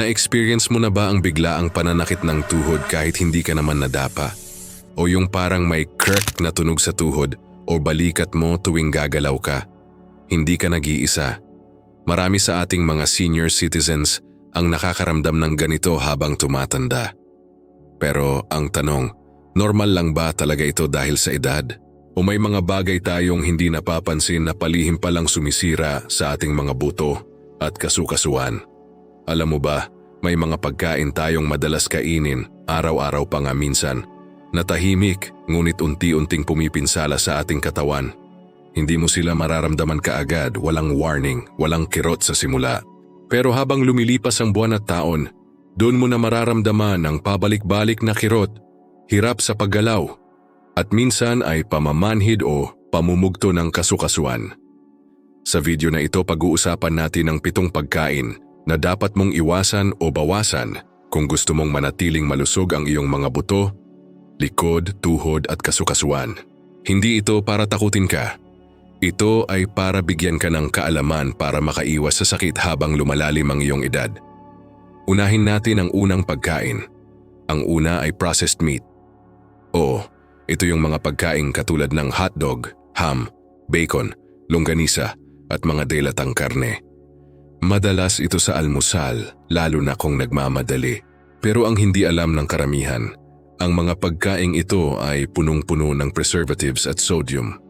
Na-experience mo na ba ang biglaang pananakit ng tuhod kahit hindi ka naman nadapa? O yung parang may kirk na tunog sa tuhod o balikat mo tuwing gagalaw ka? Hindi ka nag-iisa. Marami sa ating mga senior citizens ang nakakaramdam ng ganito habang tumatanda. Pero ang tanong, normal lang ba talaga ito dahil sa edad? O may mga bagay tayong hindi napapansin na palihim palang sumisira sa ating mga buto at kasukasuan? Alam mo ba, may mga pagkain tayong madalas kainin, araw-araw pa nga minsan, na tahimik ngunit unti-unting pumipinsala sa ating katawan. Hindi mo sila mararamdaman kaagad, walang warning, walang kirot sa simula. Pero habang lumilipas ang buwan at taon, doon mo na mararamdaman ang pabalik-balik na kirot, hirap sa paggalaw, at minsan ay pamamanhid o pamumugto ng kasukasuan. Sa video na ito pag-uusapan natin ang pitong pagkain na dapat mong iwasan o bawasan kung gusto mong manatiling malusog ang iyong mga buto, likod, tuhod at kasukasuan. Hindi ito para takutin ka. Ito ay para bigyan ka ng kaalaman para makaiwas sa sakit habang lumalalim ang iyong edad. Unahin natin ang unang pagkain. Ang una ay processed meat. Oo, ito yung mga pagkain katulad ng hotdog, ham, bacon, longganisa at mga delatang karne. Madalas ito sa almusal, lalo na kung nagmamadali. Pero ang hindi alam ng karamihan, ang mga pagkaing ito ay punong-puno ng preservatives at sodium.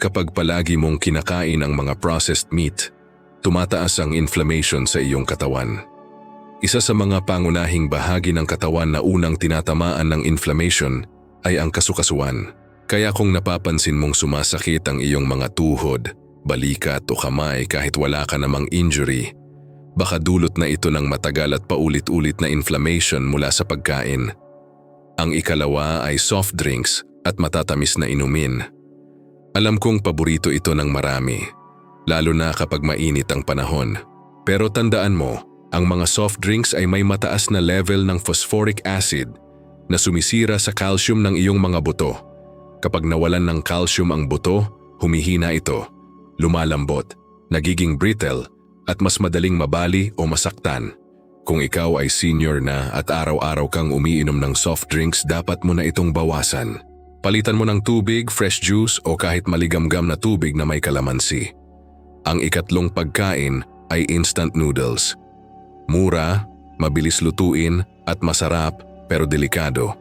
Kapag palagi mong kinakain ang mga processed meat, tumataas ang inflammation sa iyong katawan. Isa sa mga pangunahing bahagi ng katawan na unang tinatamaan ng inflammation ay ang kasukasuan. Kaya kung napapansin mong sumasakit ang iyong mga tuhod, balikat o kamay kahit wala ka namang injury, baka dulot na ito ng matagal at paulit-ulit na inflammation mula sa pagkain. Ang ikalawa ay soft drinks at matatamis na inumin. Alam kong paborito ito ng marami, lalo na kapag mainit ang panahon. Pero tandaan mo, ang mga soft drinks ay may mataas na level ng phosphoric acid na sumisira sa calcium ng iyong mga buto. Kapag nawalan ng calcium ang buto, humihina ito, lumalambot, nagiging brittle at mas madaling mabali o masaktan. Kung ikaw ay senior na at araw-araw kang umiinom ng soft drinks, dapat mo na itong bawasan. Palitan mo ng tubig, fresh juice o kahit maligamgam na tubig na may kalamansi. Ang ikatlong pagkain ay instant noodles. Mura, mabilis lutuin at masarap pero delikado.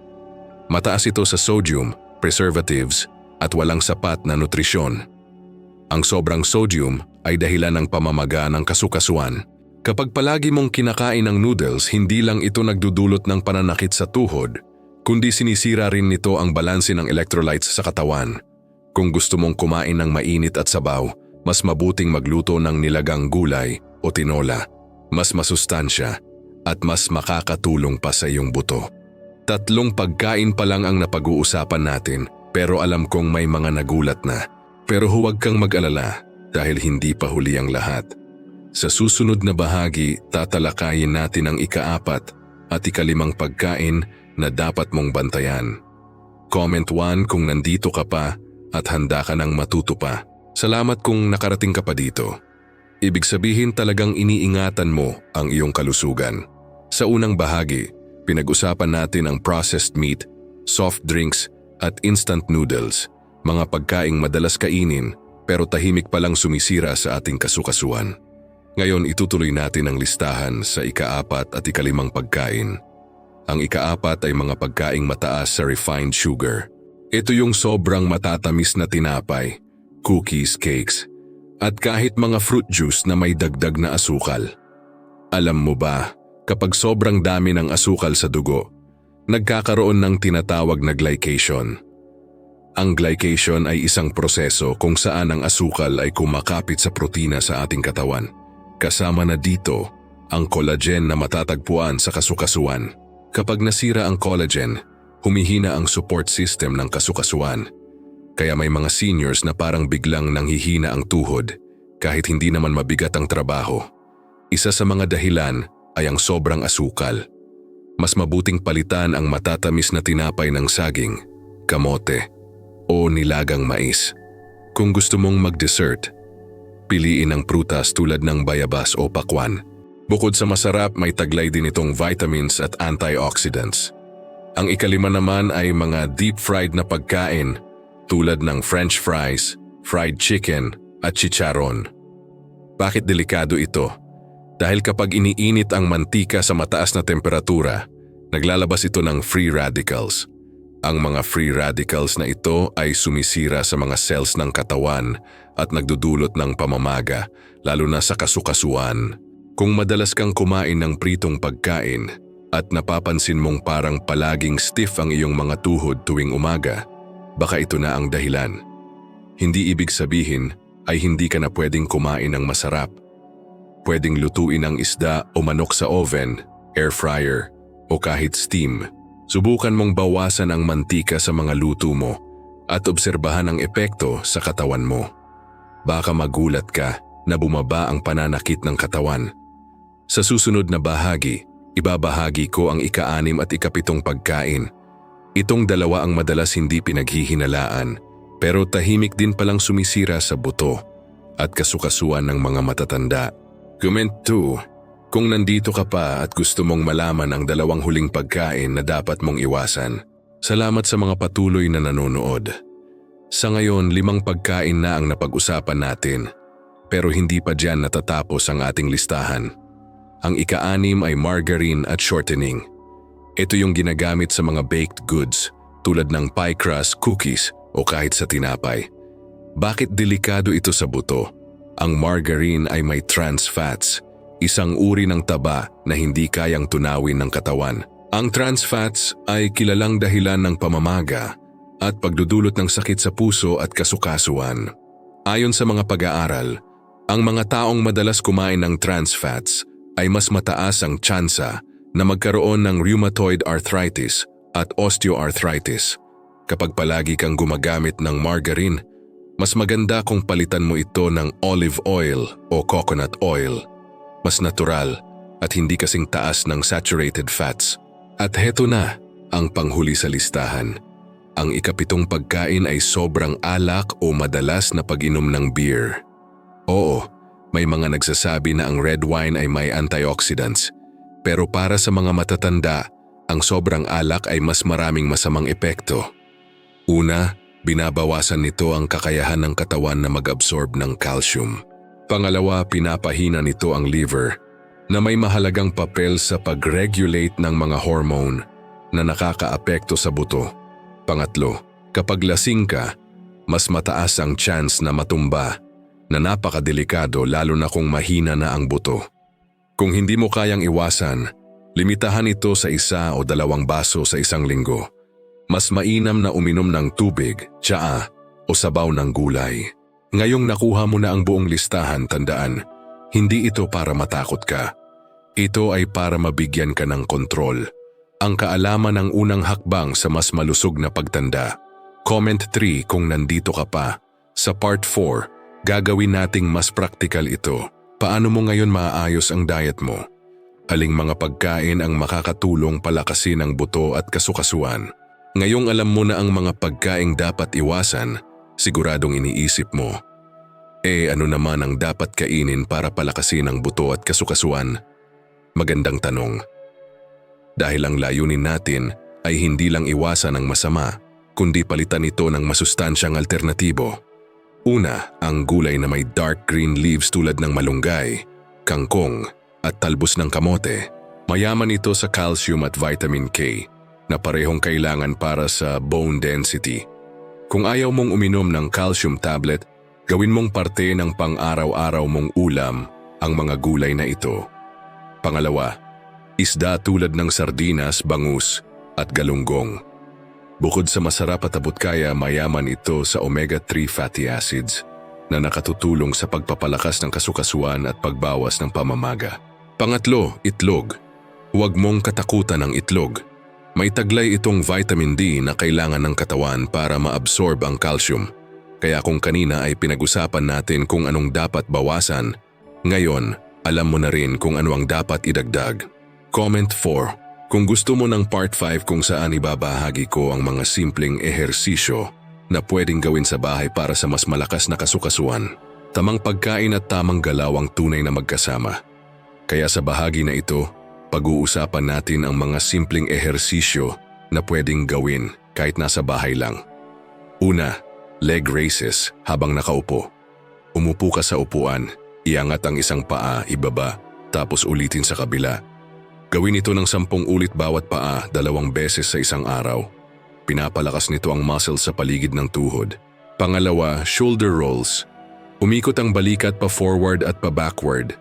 Mataas ito sa sodium, preservatives at walang sapat na nutrisyon. Ang sobrang sodium ay dahilan ng pamamaga ng kasukasuan. Kapag palagi mong kinakain ng noodles, hindi lang ito nagdudulot ng pananakit sa tuhod, kundi sinisira rin nito ang balanse ng electrolytes sa katawan. Kung gusto mong kumain ng mainit at sabaw, mas mabuting magluto ng nilagang gulay o tinola. Mas masustansya at mas makakatulong pa sa iyong buto. Tatlong pagkain pa lang ang napag-uusapan natin pero alam kong may mga nagulat na. Pero huwag kang mag-alala dahil hindi pa huli ang lahat. Sa susunod na bahagi, tatalakayin natin ang ikaapat at ikalimang pagkain na dapat mong bantayan. Comment 1 kung nandito ka pa at handa ka ng matuto pa. Salamat kung nakarating ka pa dito. Ibig sabihin talagang iniingatan mo ang iyong kalusugan. Sa unang bahagi, pinag-usapan natin ang processed meat, soft drinks at instant noodles, mga pagkaing madalas kainin pero tahimik palang sumisira sa ating kasukasuan. Ngayon itutuloy natin ang listahan sa ikaapat at ikalimang pagkain. Ang ikaapat ay mga pagkaing mataas sa refined sugar. Ito yung sobrang matatamis na tinapay, cookies, cakes, at kahit mga fruit juice na may dagdag na asukal. Alam mo ba, kapag sobrang dami ng asukal sa dugo, nagkakaroon ng tinatawag na glycation. Ang glycation ay isang proseso kung saan ang asukal ay kumakapit sa protina sa ating katawan. Kasama na dito ang collagen na matatagpuan sa kasukasuan. Kapag nasira ang collagen, humihina ang support system ng kasukasuan. Kaya may mga seniors na parang biglang nanghihina ang tuhod kahit hindi naman mabigat ang trabaho. Isa sa mga dahilan ay ang sobrang asukal. Mas mabuting palitan ang matatamis na tinapay ng saging, kamote, o nilagang mais. Kung gusto mong mag-dessert, piliin ang prutas tulad ng bayabas o pakwan. Bukod sa masarap, may taglay din itong vitamins at antioxidants. Ang ikalima naman ay mga deep-fried na pagkain tulad ng french fries, fried chicken at chicharon. Bakit delikado ito? Dahil kapag iniinit ang mantika sa mataas na temperatura, naglalabas ito ng free radicals. Ang mga free radicals na ito ay sumisira sa mga cells ng katawan at nagdudulot ng pamamaga, lalo na sa kasukasuan. Kung madalas kang kumain ng pritong pagkain at napapansin mong parang palaging stiff ang iyong mga tuhod tuwing umaga, baka ito na ang dahilan. Hindi ibig sabihin ay hindi ka na pwedeng kumain ng masarap. Pwedeng lutuin ang isda o manok sa oven, air fryer, o kahit steam. Subukan mong bawasan ang mantika sa mga luto mo at obserbahan ang epekto sa katawan mo. Baka magulat ka na bumaba ang pananakit ng katawan. Sa susunod na bahagi, ibabahagi ko ang ika-anim at ikapitong pagkain. Itong dalawa ang madalas hindi pinaghihinalaan pero tahimik din palang sumisira sa buto at kasukasuan ng mga matatanda. Comment 2. Kung nandito ka pa at gusto mong malaman ang dalawang huling pagkain na dapat mong iwasan, salamat sa mga patuloy na nanonood. Sa ngayon, limang pagkain na ang napag-usapan natin, pero hindi pa dyan natatapos ang ating listahan. Ang ika-anim ay margarine at shortening. Ito yung ginagamit sa mga baked goods tulad ng pie crust, cookies o kahit sa tinapay. Bakit delikado ito sa buto? Ang margarine ay may trans fats, isang uri ng taba na hindi kayang tunawin ng katawan. Ang trans fats ay kilalang dahilan ng pamamaga at pagdudulot ng sakit sa puso at kasukasuan. Ayon sa mga pag-aaral, ang mga taong madalas kumain ng trans fats ay mas mataas ang tsansa na magkaroon ng rheumatoid arthritis at osteoarthritis. Kapag palagi kang gumagamit ng margarine, mas maganda kung palitan mo ito ng olive oil o coconut oil. Mas natural at hindi kasing taas ng saturated fats. At heto na ang panghuli sa listahan. Ang ikapitong pagkain ay sobrang alak o madalas na pag-inom ng beer. Oo, may mga nagsasabi na ang red wine ay may antioxidants, pero para sa mga matatanda, ang sobrang alak ay mas maraming masamang epekto. Una, binabawasan nito ang kakayahan ng katawan na mag-absorb ng calcium. Pangalawa, pinapahina nito ang liver na may mahalagang papel sa pag-regulate ng mga hormone na nakakaapekto sa buto. Pangatlo, kapag lasing ka, mas mataas ang chance na matumba na napakadelikado lalo na kung mahina na ang buto. Kung hindi mo kayang iwasan, limitahan ito sa isa o dalawang baso sa isang linggo. Mas mainam na uminom ng tubig, tsaa o sabaw ng gulay. Ngayong nakuha mo na ang buong listahan, tandaan, hindi ito para matakot ka. Ito ay para mabigyan ka ng kontrol. Ang kaalaman ng unang hakbang sa mas malusog na pagtanda. Comment 3 kung nandito ka pa. Sa part 4, Gagawin nating mas praktikal ito. Paano mo ngayon maaayos ang diet mo? Aling mga pagkain ang makakatulong palakasin ang buto at kasukasuan? Ngayong alam mo na ang mga pagkaing dapat iwasan, siguradong iniisip mo. Eh ano naman ang dapat kainin para palakasin ang buto at kasukasuan? Magandang tanong. Dahil ang layunin natin ay hindi lang iwasan ang masama, kundi palitan ito ng masustansyang alternatibo. Una, ang gulay na may dark green leaves tulad ng malunggay, kangkong at talbos ng kamote. Mayaman ito sa calcium at vitamin K na parehong kailangan para sa bone density. Kung ayaw mong uminom ng calcium tablet, gawin mong parte ng pang-araw-araw mong ulam ang mga gulay na ito. Pangalawa, isda tulad ng sardinas, bangus at galunggong. Bukod sa masarap at abot kaya, mayaman ito sa omega-3 fatty acids na nakatutulong sa pagpapalakas ng kasukasuan at pagbawas ng pamamaga. Pangatlo, itlog. Huwag mong katakutan ang itlog. May taglay itong vitamin D na kailangan ng katawan para maabsorb ang calcium. Kaya kung kanina ay pinag-usapan natin kung anong dapat bawasan, ngayon alam mo na rin kung ano ang dapat idagdag. Comment 4. Kung gusto mo ng part 5 kung saan ibabahagi ko ang mga simpleng ehersisyo na pwedeng gawin sa bahay para sa mas malakas na kasukasuan, tamang pagkain at tamang galaw ang tunay na magkasama. Kaya sa bahagi na ito, pag-uusapan natin ang mga simpleng ehersisyo na pwedeng gawin kahit nasa bahay lang. Una, leg raises habang nakaupo. Umupo ka sa upuan, iangat ang isang paa ibaba, tapos ulitin sa kabila. Gawin ito ng sampung ulit bawat paa dalawang beses sa isang araw. Pinapalakas nito ang muscle sa paligid ng tuhod. Pangalawa, shoulder rolls. Umikot ang balikat pa forward at pa backward.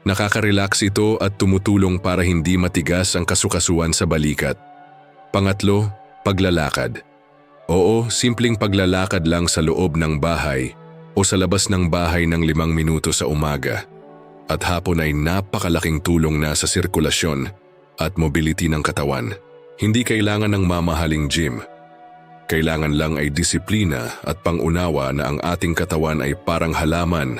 Nakaka-relax ito at tumutulong para hindi matigas ang kasukasuan sa balikat. Pangatlo, paglalakad. Oo, simpleng paglalakad lang sa loob ng bahay o sa labas ng bahay ng limang minuto sa umaga. At hapon ay napakalaking tulong na sa sirkulasyon at mobility ng katawan. Hindi kailangan ng mamahaling gym. Kailangan lang ay disiplina at pangunawa na ang ating katawan ay parang halaman.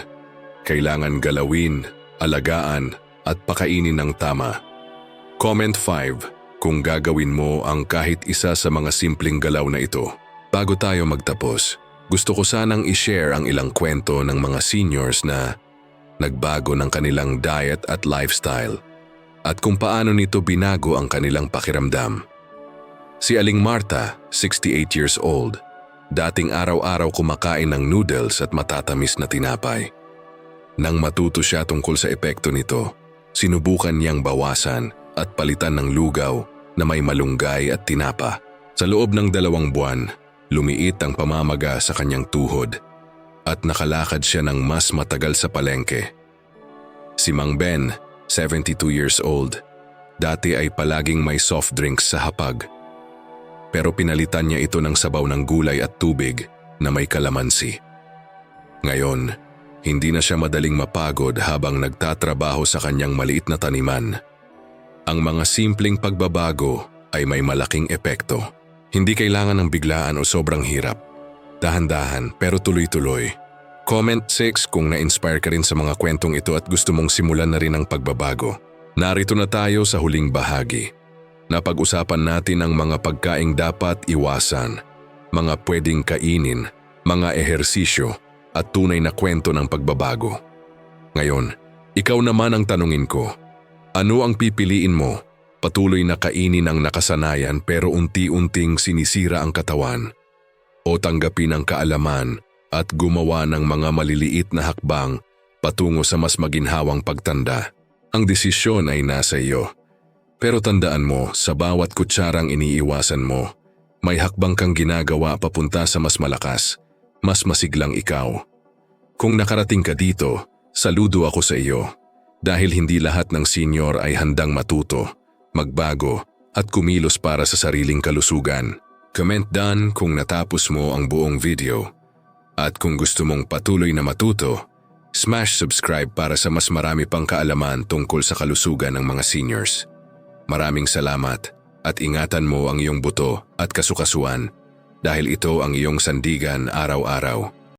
Kailangan galawin, alagaan at pakainin ng tama. Comment 5 kung gagawin mo ang kahit isa sa mga simpleng galaw na ito. Bago tayo magtapos, gusto ko sanang i-share ang ilang kwento ng mga seniors na nagbago ng kanilang diet at lifestyle at kung paano nito binago ang kanilang pakiramdam. Si Aling Marta, 68 years old, dating araw-araw kumakain ng noodles at matatamis na tinapay. Nang matuto siya tungkol sa epekto nito, sinubukan niyang bawasan at palitan ng lugaw na may malunggay at tinapa. Sa loob ng dalawang buwan, lumiit ang pamamaga sa kanyang tuhod at nakalakad siya ng mas matagal sa palengke. Si Mang Ben, 72 years old, dati ay palaging may soft drinks sa hapag. Pero pinalitan niya ito ng sabaw ng gulay at tubig na may kalamansi. Ngayon, hindi na siya madaling mapagod habang nagtatrabaho sa kanyang maliit na taniman. Ang mga simpleng pagbabago ay may malaking epekto. Hindi kailangan ng biglaan o sobrang hirap. Dahan-dahan pero tuloy-tuloy. Comment 6 kung na-inspire ka rin sa mga kwentong ito at gusto mong simulan na rin ang pagbabago. Narito na tayo sa huling bahagi. Napag-usapan natin ang mga pagkaing dapat iwasan, mga pwedeng kainin, mga ehersisyo at tunay na kwento ng pagbabago. Ngayon, ikaw naman ang tanungin ko. Ano ang pipiliin mo? Patuloy na kainin ang nakasanayan pero unti-unting sinisira ang katawan? O tanggapin ang kaalaman at gumawa ng mga maliliit na hakbang patungo sa mas maginhawang pagtanda? Ang desisyon ay nasa iyo. Pero tandaan mo, sa bawat kutsarang iniiwasan mo, may hakbang kang ginagawa papunta sa mas malakas, mas masiglang ikaw. Kung nakarating ka dito, saludo ako sa iyo dahil hindi lahat ng senior ay handang matuto, magbago at kumilos para sa sariling kalusugan. Comment down kung natapos mo ang buong video. At kung gusto mong patuloy na matuto, smash subscribe para sa mas marami pang kaalaman tungkol sa kalusugan ng mga seniors. Maraming salamat at ingatan mo ang iyong buto at kasukasuan dahil ito ang iyong sandigan araw-araw.